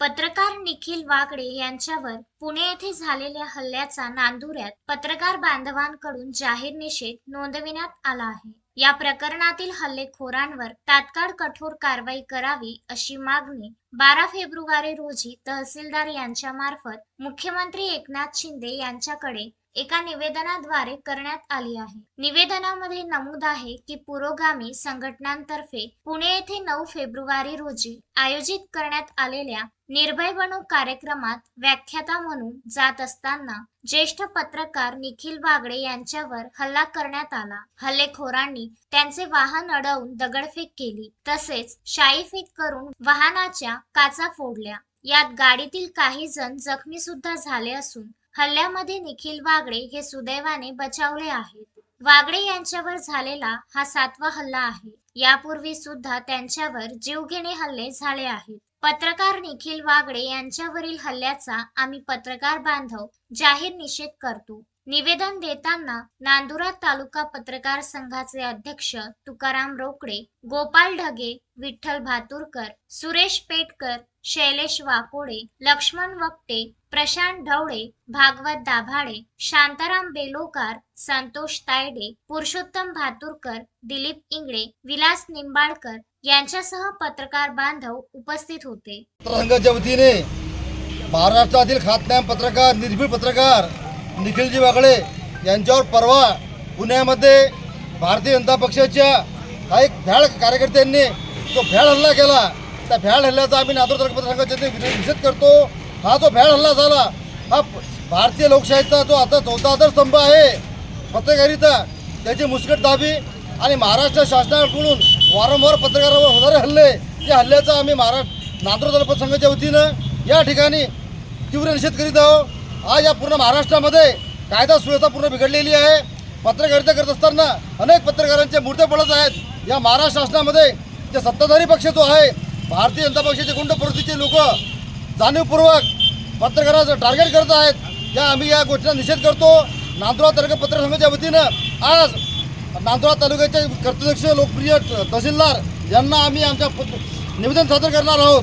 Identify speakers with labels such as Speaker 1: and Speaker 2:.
Speaker 1: पत्रकार निखिल वागडे यांच्यावर पुणे येथे झालेल्या हल्ल्याचा नांदुऱ्यात पत्रकार बांधवांकडून जाहीर निषेध नोंदविण्यात आला आहे. या प्रकरणातील हल्लेखोरांवर तात्काळ कठोर कारवाई करावी अशी मागणी बारा फेब्रुवारी रोजी तहसीलदार यांच्या मार्फत मुख्यमंत्री एकनाथ शिंदे यांच्याकडे एका निवेदनाद्वारे करण्यात आली आहे. निवेदनामध्ये नमूद आहे की पुरोगामी संघटनांतर्फे पुणे येथे नऊ फेब्रुवारी रोजी आयोजित करण्यात आलेल्या निर्भय बनू कार्यक्रमात व्याख्याता म्हणून जात असताना ज्येष्ठ पत्रकार निखिल बागडे यांच्यावर हल्ला करण्यात आला. हल्लेखोरांनी त्यांचे वाहन अडवून दगडफेक केली. तसेच शाईफेक करून वाहनाच्या काचा फोडल्या. यात गाडीतील काही जण जखमी सुद्धा झाले असून हल्ल्यामध्ये निखिल वागडे हे सुदैवाने बचावले आहेत. वागळे यांच्यावर झालेला हा सातवा हल्ला आहे. यापूर्वी सुद्धा त्यांच्यावर जीवघेणे हल्ले झाले आहेत. पत्रकार निखिल वागडे यांच्यावरील हल्ल्याचा आम्ही पत्रकार बांधव जाहीर निषेध करतो. निवेदन देताना नांदुरा तालुका पत्रकार संघाचे अध्यक्ष तुकाराम रोकडे गोपाल ढगे विठ्ठल भातुरकर सुरेश पेटकर शैलेश वाकोडे लक्ष्मण वक्ते प्रशांत ढवळे भागवत दाभाडे शांताराम बेलोकार संतोष तायडे पुरुषोत्तम भातुरकर दिलीप इंगळे विलास निंबाळकर यांच्यासह पत्रकार बांधव उपस्थित होते.
Speaker 2: महाराष्ट्रातील ख्यातनाम पत्रकार निर्भीड पत्रकार निखिलजी वागळे यांच्यावर परवा पुण्यामध्ये भारतीय जनता पक्षाच्या काही भ्याळ कार्यकर्त्यांनी जो भ्याळ हल्ला केला त्या भ्याळ हल्ल्याचा आम्ही नांदूर तालुका पत्रसंघाच्या निषेध करतो हा जो भ्याळ हल्ला झाला हा भारतीय लोकशाहीचा जो आता चौथा आधारस्तंभ आहे पत्रकारिता त्याची मुस्कट दाबी आणि महाराष्ट्र शासनाकडून वारंवार पत्रकारावर होणारे हल्ले या हल्ल्याचा आम्ही महाराष्ट्र नांदूर तालुका संघाच्या वतीनं या ठिकाणी तीव्र निषेध करीत आहोत. आज या पूर्ण महाराष्ट्रामध्ये कायदा सुव्यवस्था पूर्ण बिघडलेली आहे. पत्रकारिता करत असताना अनेक पत्रकारांचे मूर्ते पडत आहेत. या महाराष्ट्र शासनामध्ये जे सत्ताधारी पक्ष जो आहे भारतीय जनता पक्षाचे गुंड प्रवृत्तीचे लोक जाणीवपूर्वक पत्रकाराचं टार्गेट करत आहेत. या आम्ही या गोष्टीचा निषेध करतो. नांदुरा तालुका पत्रसंघाच्या वतीनं आज नांदुरा तालुक्याचे कर्तृक्ष लोकप्रिय तहसीलदार यांना आम्ही आमच्या निवेदन सादर करणार आहोत.